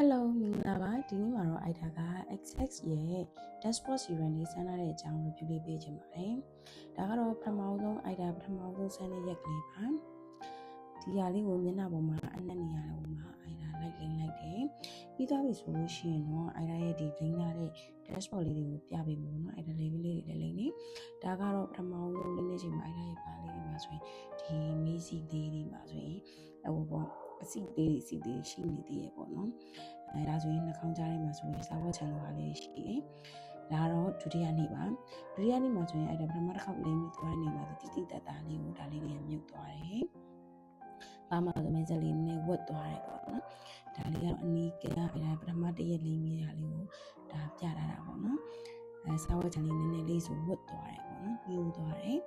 Hello မင်္ဂလာပါဒီနေ့မှာတော့ IDA က XX ရဲ့ dashboard series လေးစမ်းထားတဲ့အကြောင်း review လေးပေးချင်ပါတယ်ဒါကတော့ပထမဆုံး IDA ပထမဆုံးစမ်းတဲ့ရက်ကလေးပါဒီဟာလေးကိုမျက်နှာပေါ်မှာအနက်နေရတော့မှာ IDA လိုက်လိမ့်လိုက်တယ်ပြီးသွားပြီဆိုလို့ရှိရင်တော့ IDA ရဲ့ဒီလိမ့်ထားတဲ့ dashboard လေးတွေကိုပြပေးမယ်ပေါ့နော် IDA level လေးတွေလည်းလိမ့်နေဒါကတော့ပထမဆုံးလေးနေချိန်မှာ IDA ရဲ့ပါလေးတွေမှာဆိုရင်ဒီမီးစီလေးတွေမှာဆိုရင်ဟိုပေါ့ အစီသေးတွေစီသေးရှိနေသေးရပေါ့နော်အဲဒါဆိုရင်နှာခေါင်းကြားထဲမှာဆိုရင်စာဝတ်ချန်လိုပါလေးရှိတယ်ဒါကတော့ဒုတိယနေ့ပါဒုတိယနေ့မှာဆိုရင်အဲ့ဒါပထမတစ်ခေါက်လိမ့်ပြီးသွားတဲ့နေ့မှာဆိုတိတိတတ်တာလေးကိုဒါလေးတွေကမြုပ်သွားတယ်ဘာမှဆိုမင်းစလေးနဲ့ဝတ်သွားတယ်ပေါ့နော်ဒါလေးကတော့အနီးကအဲ့ဒါပထမတစ်ရက်လိမ့်ပြီးတာလေးကိုဒါပြထားတာပေါ့နော်အဲစာဝတ်ချန်လေးနည်းနည်းလေးဆိုဝတ်သွားတယ်ပေါ့နော်မြုပ်သွားတယ်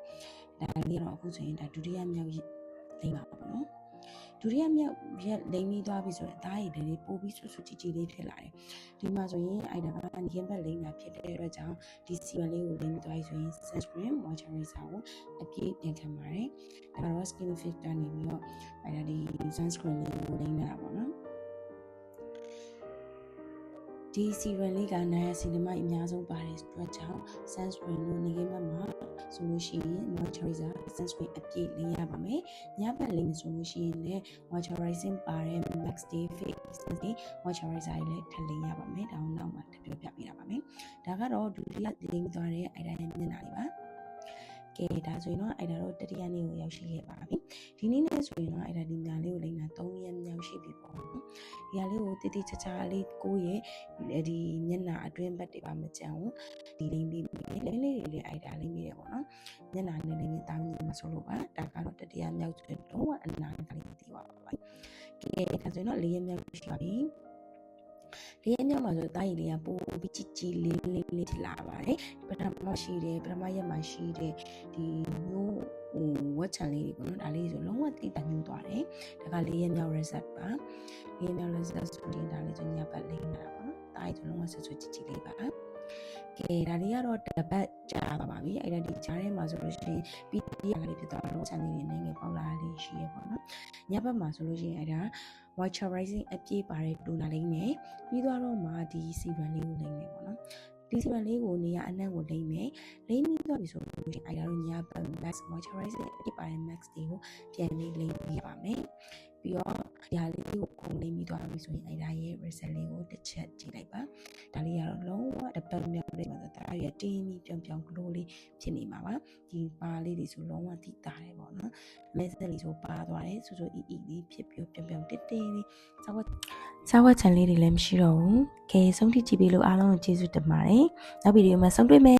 ဒါလေးကတော့အခုဆိုရင်ဒါဒုတိယမြောက်လိမ့်ပါပေါ့နော် ဒုတိယမြောက်ရက်လိမ့်ပြီးသွားပြီဆိုရင်အသားရည်လေးပို့ပြီးဆွဆွကြည်ကြည်လေးဖြစ်လာတယ်ဒီမှာဆိုရင်အိုင်ဒါကနေရင်ဘက်လိမ့်တာဖြစ်တဲ့အတွက်ကြောင့်ဒီ serum လေးကိုလိမ့်ပြီးသွားပြီဆိုရင် sunscreen moisturizer ကိုအပြည့်တင်ခံပါတယ်ဒါကတော့ skin fit ကနေပြီးတော့အဲ့ဒါဒီ sunscreen လေးကိုလိမ့်နေတာပေါ့နော် ဒီ serum လေးကနာယာစီနမအများဆုံးပါတယ်အတွက်ကြောင့် sunscreen ကိုနေကင်းဘက်မှာဆိုလို့ရှိရင် moisturizer sunscreen အပြည့်လိမ့်ရပါမယ်ညဘက်လိမ့်ဆိုလို့ရှိရင်လည်း moisturizing ပါတဲ့ max day face နဲ့ moisturizer တွေလည်းထပ်လိမ့်ရပါမယ်ဒါအောင်နောက်မှတပြောပြပေးတာပါမယ်ဒါကတော့ဒုတိယလိမ့်သွားတဲ့ item မျက်နှာလေးပါကဲဒါဆိုရင်တော့အဲ့ဒါတော့တတိယနေ့ကိုရောက်ရှိခဲ့ပါပြီဒီနေ့နဲ့ဆိုရင်တော့အဲ့ဒါဒီညာလေးကိုလိမ့်တာ3ရက်မြောက်ရှိပြီပေါ့နော် ဒီဟာလေးကိုတိတိကျကျလေးကိုရဲ့ဒီမျက်နှာအတွင်းဘက်တွေပါမကြံဘူးဒီလိမ့်ပြီးလိမ့်လေးတွေလည်းအဲ့ဒါလိမ့်ပြီးတယ်ပေါ့နော်မျက်နှာနဲ့လိမ့်ပြီးတာမြင်မှာဆိုလို့ပါဒါကတော့တတိယမြောက်ဆိုရင်လုံးဝအနာကလေးသိပါပါကဲဒါဆိုရင်တော့၄ရက်မြောက်ရှိပါပြီလေးရက်မြောက်မှာဆိုတာရည်လေးကပိုးပြီးကြည်ကြည်လေးလေးလေးထလာပါတယ်ပထမရှိတယ်ပထမရက်မှာရှိတယ်ဒီမျိုး ဟိုဝက်ချန်လေးတွေပေါ့နော်ဒါလေးဆိုလုံးဝတိတ်တညူသွားတယ်ဒါကလေးရက်မြောက် reset ပါလေးရက်မြောက် reset ဆိုရင်ဒါလေးဆိုညပတ်လေးနေတာပေါ့နော်တာရည်ဆိုလုံးဝဆွဆွကြည်ကြည်လေးပါကဲဒါလေးကတော့တပတ်ကြာပါပါပြီအဲ့ဒါဒီကြားထဲမှာဆိုလို့ရှိရင်ပြီးရကလေးဖြစ်သွားတော့ဆန်လေးတွေနိုင်ငယ်ပေါက်လာလေးရှိရပေါ့နော်ညဘက်မှာဆိုလို့ရှိရင်အဲ့ဒါ moisturizing အပြည့်ပါတဲ့တိုနာလေးနဲ့ပြီးသွားတော့မှဒီ serum လေးကိုလိမ့်မယ်ပေါ့နော် ဒီ serum လေးကိုနေရအနှံ့ကိုလိမ့်မယ်လိမ့်ပြီးသွားပြီဆိုလို့ရှိရင်အဲ့ဒါတော့ညဘက် max moisturizing အပြည့်ပါတဲ့ max တွေကိုပြန်လေးလိမ့်ပြီးပါမယ်ပြီးတော့ဒီဟာလေးကိုခုံလိမ့်ပြီးသွားပြီဆိုရင်အဲ့ဒါရဲ့ result လေးကိုတစ်ချက်ကြည့်လိုက်ပါဒါလေးကတော့လုံးဝ တစ်ပတ်မြောက်လေးမှာဒါရတင်းပြီးပြောင်ပြောင် glow လေးဖြစ်နေမှာပါဒီပါလေးတွေဆိုလုံးဝတိတာတယ်ပေါ့နော်မဲစက်လေးဆိုပါသွားတယ်ဆိုဆိုအီအီလေးဖြစ်ပြီးပြောင်ပြောင်တစ်တင်းလေးစောက်စောက်ချန်လေးတွေလည်းမရှိတော့ဘူးကဲဆုံးထိကြည့်ပြီးလို့အားလုံးကိုကျေးဇူးတင်ပါတယ်နောက်ဗီဒီယိုမှာဆုံးတွေ့မယ်